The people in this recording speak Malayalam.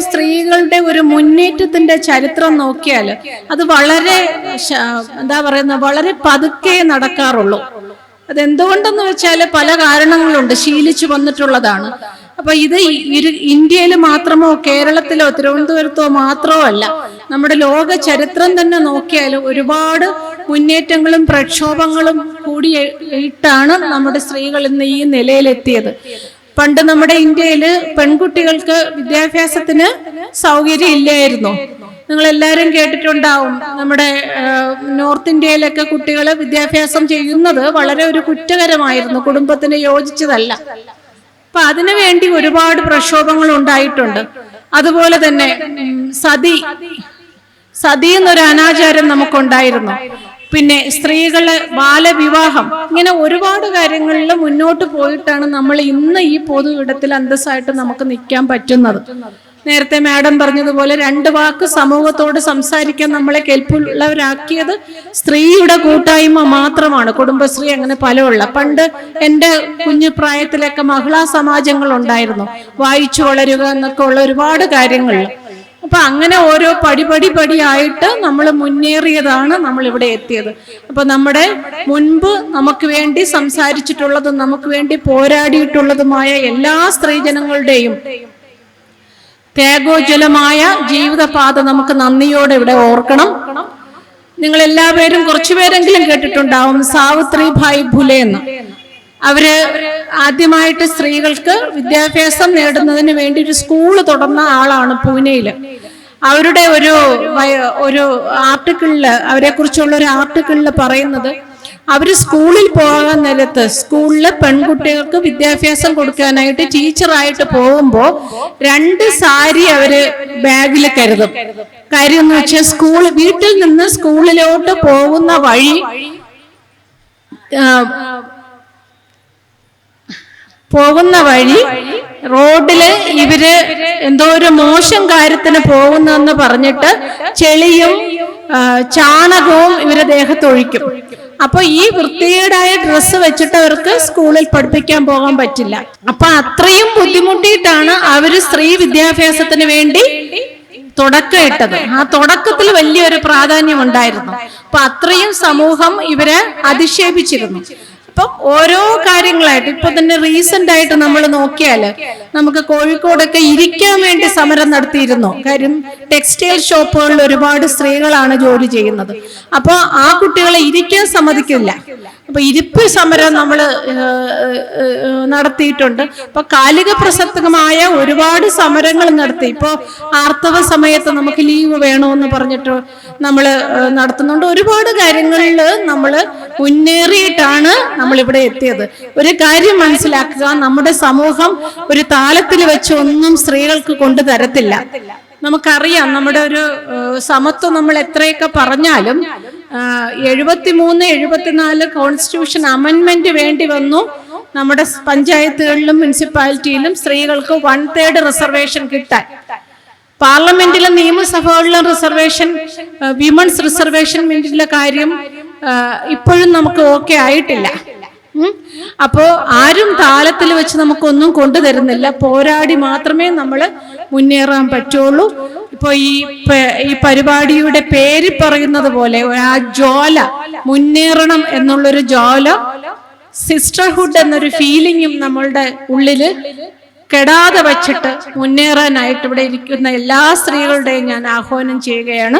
സ്ത്രീകളുടെ ഒരു മുന്നേറ്റത്തിന്റെ ചരിത്രം നോക്കിയാൽ അത് വളരെ എന്താ പറയുന്ന വളരെ പതുക്കെ നടക്കാറുള്ളൂ. അതെന്തുകൊണ്ടെന്ന് വെച്ചാൽ പല കാരണങ്ങളുണ്ട് ശീലിച്ചു വന്നിട്ടുള്ളതാണ്. അപ്പൊ ഇത് ഇരു ഇന്ത്യയിൽ മാത്രമോ കേരളത്തിലോ തിരുവനന്തപുരത്തോ മാത്രമോ അല്ല നമ്മുടെ ലോക ചരിത്രം തന്നെ നോക്കിയാൽ ഒരുപാട് മുന്നേറ്റങ്ങളും പ്രക്ഷോഭങ്ങളും കൂടിയിട്ടാണ് നമ്മുടെ സ്ത്രീകൾ ഇന്ന് ഈ നിലയിലെത്തിയത്. പണ്ട് നമ്മുടെ ഇന്ത്യയിൽ പെൺകുട്ടികൾക്ക് വിദ്യാഭ്യാസത്തിന് സൗകര്യം ഇല്ലായിരുന്നു നിങ്ങൾ എല്ലാവരും കേട്ടിട്ടുണ്ടാവും നമ്മുടെ നോർത്ത് ഇന്ത്യയിലൊക്കെ കുട്ടികൾ വിദ്യാഭ്യാസം ചെയ്യുന്നത് വളരെ ഒരു കുറ്റകരമായിരുന്നു. കുടുംബത്തിന് യോജിച്ചതല്ല. അപ്പൊ അതിനു വേണ്ടി ഒരുപാട് പ്രക്ഷോഭങ്ങൾ ഉണ്ടായിട്ടുണ്ട്. അതുപോലെ തന്നെ സതി സതി എന്നൊരു അനാചാരം നമുക്കുണ്ടായിരുന്നു. പിന്നെ സ്ത്രീകൾ ബാലവിവാഹം ഇങ്ങനെ ഒരുപാട് കാര്യങ്ങളിൽ മുന്നോട്ട് പോയിട്ടാണ് നമ്മൾ ഇന്ന് ഈ പൊതു ഇടത്തിൽ അന്തസ്സായിട്ട് നമുക്ക് നിൽക്കാൻ പറ്റുന്നത്. നേരത്തെ മാഡം പറഞ്ഞതുപോലെ രണ്ട് വാക്ക് സമൂഹത്തോട് സംസാരിക്കാൻ നമ്മളെ കെൽപ്പുള്ളവരാക്കിയത് സ്ത്രീയുടെ കൂട്ടായ്മ മാത്രമാണ്. കുടുംബശ്രീ അങ്ങനെ പലമുള്ള പണ്ട് എന്റെ കുഞ്ഞു പ്രായത്തിലൊക്കെ മഹിളാ സമാജങ്ങൾ ഉണ്ടായിരുന്നു വായിച്ചു വളരുക എന്നൊക്കെ ഉള്ള ഒരുപാട് കാര്യങ്ങൾ. അപ്പൊ അങ്ങനെ ഓരോ പടി പടി പടിയായിട്ട് നമ്മൾ മുന്നേറിയതാണ് നമ്മൾ ഇവിടെ എത്തിയത്. അപ്പൊ നമ്മുടെ മുൻപ് നമുക്ക് വേണ്ടി സംസാരിച്ചിട്ടുള്ളതും നമുക്ക് വേണ്ടി പോരാടിയിട്ടുള്ളതുമായ എല്ലാ സ്ത്രീജനങ്ങളുടെയും ത്യാഗോജ്വലമായ ജീവിതപാത നമുക്ക് നന്ദിയോടെ ഇവിടെ ഓർക്കണം. നിങ്ങൾ എല്ലാവരും കുറച്ചുപേരെങ്കിലും കേട്ടിട്ടുണ്ടാവും സാവിത്രി ഭായ് ഫുലെ എന്ന്. അവർ ആദ്യമായിട്ട് സ്ത്രീകൾക്ക് വിദ്യാഭ്യാസം നേടുന്നതിന് വേണ്ടി ഒരു സ്കൂൾ തുടർന്ന ആളാണ് പൂനെയിൽ. അവരുടെ ഒരു ഒരു ആർട്ടിക്കിളിൽ അവരെ കുറിച്ചുള്ള ഒരു ആർട്ടിക്കിളിൽ പറയുന്നത് അവർ സ്കൂളിൽ പോകാൻ നേരത്ത് സ്കൂളിലെ പെൺകുട്ടികൾക്ക് വിദ്യാഭ്യാസം കൊടുക്കാനായിട്ട് ടീച്ചറായിട്ട് പോകുമ്പോൾ രണ്ട് സാരി അവർ ബാഗിൽ കരുതും. കാര്യം എന്ന് വെച്ചാൽ സ്കൂൾ വീട്ടിൽ നിന്ന് സ്കൂളിലോട്ട് പോകുന്ന വഴി പോകുന്ന വഴി റോഡിൽ ഇവർ എന്തോ ഒരു മോശം കാര്യത്തിന് പോകുന്നെന്ന് പറഞ്ഞിട്ട് ചെളിയും ചാണകവും ഇവരെ ദേഹത്തൊഴിക്കും അപ്പൊ ഈ വൃത്തികേടായ ഡ്രസ്സ് വെച്ചിട്ട് അവർക്ക് സ്കൂളിൽ പഠിപ്പിക്കാൻ പോകാൻ പറ്റില്ല. അപ്പൊ അത്രയും ബുദ്ധിമുട്ടിയിട്ടാണ് അവർ സ്ത്രീ വിദ്യാഭ്യാസത്തിന് വേണ്ടി തുടക്കം ഇട്ടത് ആ തുടക്കത്തിൽ വലിയൊരു പ്രാധാന്യം ഉണ്ടായിരുന്നു. അപ്പൊ അത്രയും സമൂഹം ഇവരെ അധിക്ഷേപിച്ചിരുന്നു അപ്പം ഓരോ കാര്യങ്ങളായിട്ട് ഇപ്പൊ തന്നെ റീസെന്റ് ആയിട്ട് നമ്മൾ നോക്കിയാൽ നമുക്ക് കോഴിക്കോടൊക്കെ ഇരിക്കാൻ വേണ്ടി സമരം നടത്തിയിരുന്നു. കാര്യം ടെക്സ്റ്റൈൽ ഷോപ്പുകളിൽ ഒരുപാട് സ്ത്രീകളാണ് ജോലി ചെയ്യുന്നത്. അപ്പോൾ ആ കുട്ടികളെ ഇരിക്കാൻ സമ്മതിക്കില്ല. അപ്പൊ ഇരിപ്പ് സമരം നമ്മൾ നടത്തിയിട്ടുണ്ട്. അപ്പൊ കാലിക പ്രസക്തമായ ഒരുപാട് സമരങ്ങൾ നടത്തി. ഇപ്പോ ആർത്തവ സമയത്ത് നമുക്ക് ലീവ് വേണമെന്ന് പറഞ്ഞിട്ട് നമ്മൾ നടത്തുന്നുണ്ട്. ഒരുപാട് കാര്യങ്ങളിൽ നമ്മൾ മുന്നേറിയിട്ടാണ് നമ്മൾ ഇവിടെ എത്തിയത്. ഒരു കാര്യം മനസ്സിലാക്കുക നമ്മുടെ സമൂഹം ഒരു താലത്തിൽ വെച്ച് ഒന്നും സ്ത്രീകൾക്ക് കൊണ്ടു തരത്തില്ല. നമുക്കറിയാം നമ്മുടെ ഒരു സമത്വം നമ്മൾ എത്രയൊക്കെ പറഞ്ഞാലും എഴുപത്തിമൂന്ന് എഴുപത്തിനാല് കോൺസ്റ്റിറ്റ്യൂഷൻ അമെൻമെന്റ് വേണ്ടി വന്നു. നമ്മുടെ പഞ്ചായത്തുകളിലും മുനിസിപ്പാലിറ്റിയിലും സ്ത്രീകൾക്ക് വൺ തേർഡ് റിസർവേഷൻ കിട്ടാൻ. പാർലമെന്റിലെ നിയമസഭകളിലും റിസർവേഷൻ വിമൻസ് റിസർവേഷൻ മെന്റിലെ കാര്യം ഇപ്പോഴും നമുക്ക് ഓക്കെ ആയിട്ടില്ല. അപ്പോ ആരും താലത്തിൽ വെച്ച് നമുക്കൊന്നും കൊണ്ടുതരുന്നില്ല പോരാടി മാത്രമേ നമ്മൾ മുന്നേറാൻ പറ്റുള്ളൂ. ഇപ്പൊ ഈ ഈ പരിപാടിയുടെ പേര് പറയുന്നത് പോലെ ആ ജോല മുന്നേറണം എന്നുള്ളൊരു ജോല സിസ്റ്റർഹുഡ് എന്നൊരു ഫീലിംഗും നമ്മളുടെ ഉള്ളിൽ കെടാതെ വച്ചിട്ട് മുന്നേറാനായിട്ട് ഇവിടെ ഇരിക്കുന്ന എല്ലാ സ്ത്രീകളുടെയും ഞാൻ ആഹ്വാനം ചെയ്യുകയാണ്.